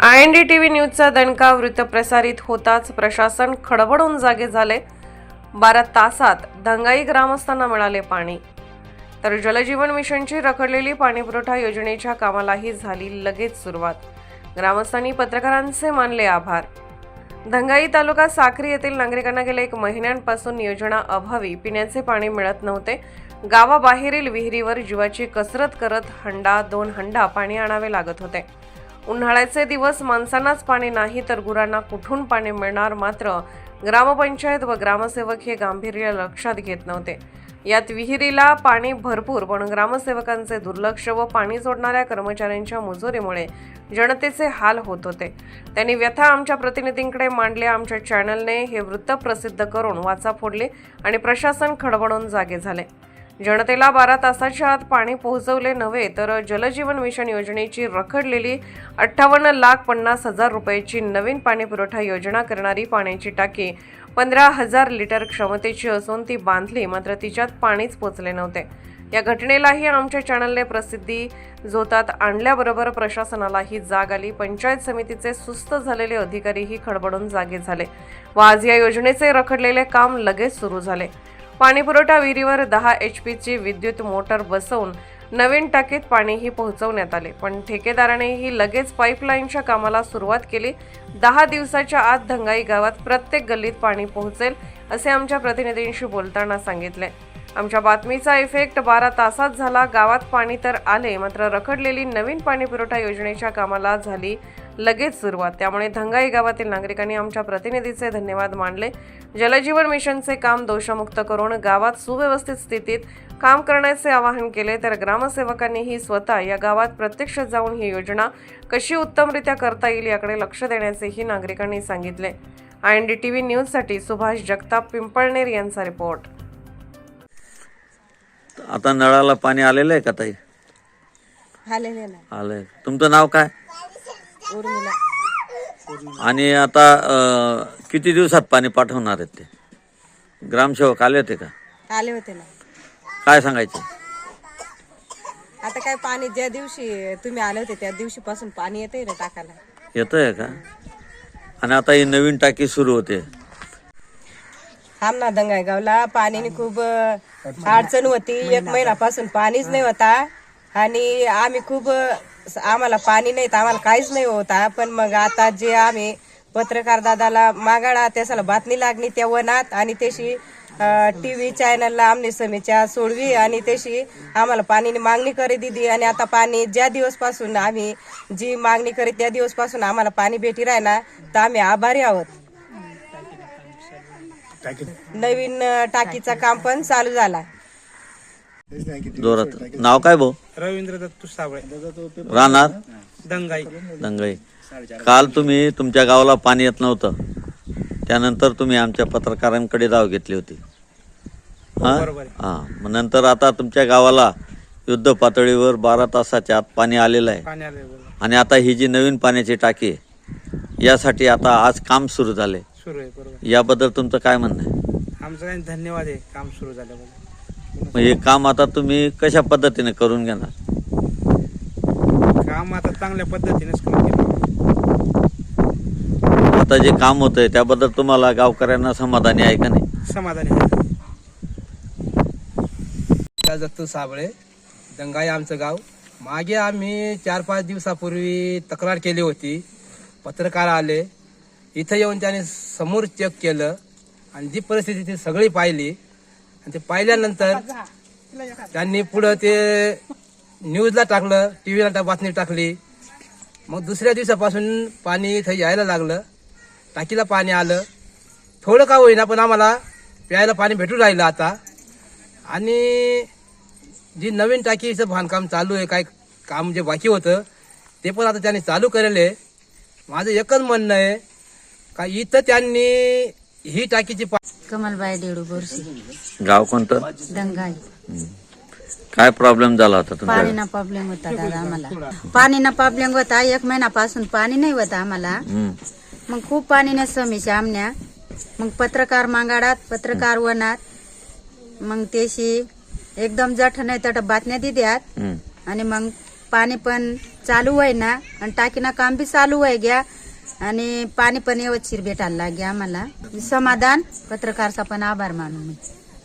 I N D T V न्यूजचा दणका वृत्त प्रसारित होताच प्रशासन खडबडून जागे झाले. बारा तासात दंगाई ग्रामस्थांना मिळाले पाणी. तर जलजीवन मिशनची रखडलेली पाणीपुरवठा योजनेच्या कामालाही झाली लगेच सुरुवात. ग्रामस्थांनी पत्रकारांचे मानले आभार. धंगाई तालुका साक्री येथील नागरिकांना गेल्या एक महिन्यांपासून योजना अभावी पिण्याचे पाणी मिळत नव्हते. गावाबाहेरील विहिरीवर जीवाची कसरत करत हंडा दोन हंडा पाणी आणावे लागत होते. उन्हाळ्याचे दिवस माणसांनाच पाणी नाही तर गुरांना कुठून पाणी मिळणार? मात्र ग्रामपंचायत व ग्रामसेवक हे गांभीर्य लक्षात घेत नव्हते. यात विहिरीला पाणी भरपूर पण ग्रामसेवकांचे दुर्लक्ष व पाणी सोडणाऱ्या कर्मचाऱ्यांच्या मुजोरीमुळे जनतेचे हाल होत होते. त्यांनी व्यथा आमच्या प्रतिनिधींकडे मांडले आमच्या चॅनलने हे वृत्त प्रसिद्ध करून वाचा फोडली आणि प्रशासन खडबडून जागे झाले. जनतेला बारा तासाच्या आत पाणी पोहोचवले नव्हे तर जलजीवन मिशन योजनेची रखडलेली अठ्ठावन्न लाख पन्नास हजार रुपयाची नवीन पाणी पुरवठा योजना करणारी पाण्याची टाकी पंधरा हजार लिटर क्षमतेची असून ती बांधली मात्र तिच्यात पाणीच पोचले नव्हते. या घटनेलाही आमच्या चॅनलने प्रसिद्धी जोतात आणल्याबरोबर प्रशासनालाही जाग आली. पंचायत समितीचे सुस्त झालेले अधिकारीही खडबडून जागे झाले व आज या योजनेचे रखडलेले काम लगेच सुरू झाले. पाणीपुरवठा विहिरीवर दहा एच पीची विद्युत मोटर बसवून नवीन टाकीत पाणीही पोहोचवण्यात आले. पण ठेकेदारानेही लगेच पाईपलाईनच्या कामाला सुरुवात केली. दहा दिवसाच्या आत धंगाई गावात प्रत्येक गल्लीत पाणी पोहोचेल असे आमच्या प्रतिनिधींशी बोलताना सांगितले. आमच्या बातमीचा इफेक्ट बारा तासात झाला. गावात पाणी तर आले मात्र रखडलेली नवीन पाणी पुरवठा योजनेच्या कामाला झाली लगेच सुरुवात. त्यामुळे धंगाई गावातील नागरिकांनी आमच्या प्रतिनिधीचे धन्यवाद मानले. जलजीवन मिशनचे काम दोषमुक्त करून गावात सुव्यवस्थित स्थितीत काम करण्याचे आवाहन केले तर ग्रामसेवकांनीही स्वतः या गावात प्रत्यक्ष जाऊन ही योजना कशी उत्तमरित्या करता येईल याकडे लक्ष देण्याचेही नागरिकांनी सांगितले. I N D T V न्यूजसाठी सुभाष जगताप पिंपळनेर यांचा रिपोर्ट. आता नळाला पाणी आलेलं आहे का ताई? आलेले ना. आलंय. तुमचं नाव काय? उर्मिला. आणि आता अं, किती दिवसात पाणी पाठवणार आहेत ते? ग्रामसेवक आले होते का? आले होते ना. काय सांगायचे? आता काय पाणी ज्या दिवशी तुम्ही आले होते त्या दिवशी पासून पाणी येते ना टाकायला. येतंय का? आणि आता ही नवीन टाकी सुरू होते. आमना दंगाईगावला. पाण्याने खूप अडचण होती. एक महिन्यापासून पाणीच नाही होता. आणि आम्ही खूप आम्हाला पाणी नाही तर आम्हाला काहीच नाही होता. पण मग आता जे आम्ही पत्रकार दादाला मागाळा त्याला बातमी लागली त्या वनात. आणि त्याशी टी व्ही चॅनलला आमने समीच्या सोडवी. आणि त्याशी आम्हाला पाणीने मागणी करी दिली. आणि आता पाणी ज्या दिवसपासून आम्ही जी मागणी करी त्या दिवसपासून आम्हाला पाणी भेटी राहिना तर आम्ही आभारी आहोत. नवीन अ, टाकीचा काम पण चालू झाला. जोरात. नाव काय भाऊ? रवींद्र दत्तू साबळे राहणार? दंगाई. दंगई. काल तुम्ही तुमच्या गावाला पाणी येत नव्हतं. त्यानंतर तुम्ही आमच्या पत्रकारांकडे धाव घेतली होती. हा? बरोबर आहे. हा. मग नंतर आता तुमच्या गावाला युद्ध पातळीवर बारा तासाच्या आत पाणी आलेलं आहे. आणि आता ही जी नवीन पाण्याची टाकी आहे यासाठी आता आज काम सुरू झाले. याबद्दल तुमचं काय म्हणणं आहे? आमचं काही धन्यवाद आहे काम सुरू झाल्याबद्दल. मग हे काम आता तुम्ही कशा पद्धतीने करून घेणार? काम आता चांगल्या पद्धतीनेच करून केलं आता जे काम होतंय त्याबद्दल तुम्हाला गावकऱ्यांना समाधानी आहे का नाही? समाधानी आहे. विकास दत्तू साबळे दंगाई आमचं गाव. मागे आम्ही चार पाच दिवसापूर्वी तक्रार केली होती. पत्रकार आले. इथं येऊन त्याने समोर चेक केलं आणि जी परिस्थिती ती सगळी पाहिली. आणि ते पाहिल्यानंतर त्यांनी पुढं ते न्यूजला टाकलं टी व्हीला बातमी टाकली. मग दुसऱ्या दिवसापासून पाणी इथं यायला लागलं. टाकीला पाणी आलं. थोडं का होईना पण आम्हाला प्यायला पाणी भेटून राहिलं आता. आणि जी नवीन टाकीचं बांधकाम चालू आहे काय काम जे बाकी होतं ते पण आता त्यांनी चालू केलेलं आहे. माझं एकच म्हणणं आहे का इथं त्यांनी ही टाकीची पा कमलबाई देडू बोरशी. गाव कोणतं? दंगाई. काय प्रॉब्लेम झाला होता तुमच्या पाणीना प्रॉब्लेम होता दादा आम्हाला. पाणीना प्रॉब्लेम होता. एक महिन्यापासून पाणी नाही होतं आम्हाला. मग खूप पाणीने समस्या आमन्या. मग पत्रकार मागाडात पत्रकार वनात. मग तेशी एकदम जठ नाही तट बातम्या हम्म. आणि मग पाणी पण चालू आहे ना आणि टाकीना काम बी चालू आहे घ्या आणि पाणी पण व्यवस्थित भेटायला लागे आम्हाला. समाधान पत्रकारचा पण आभार मानू मी.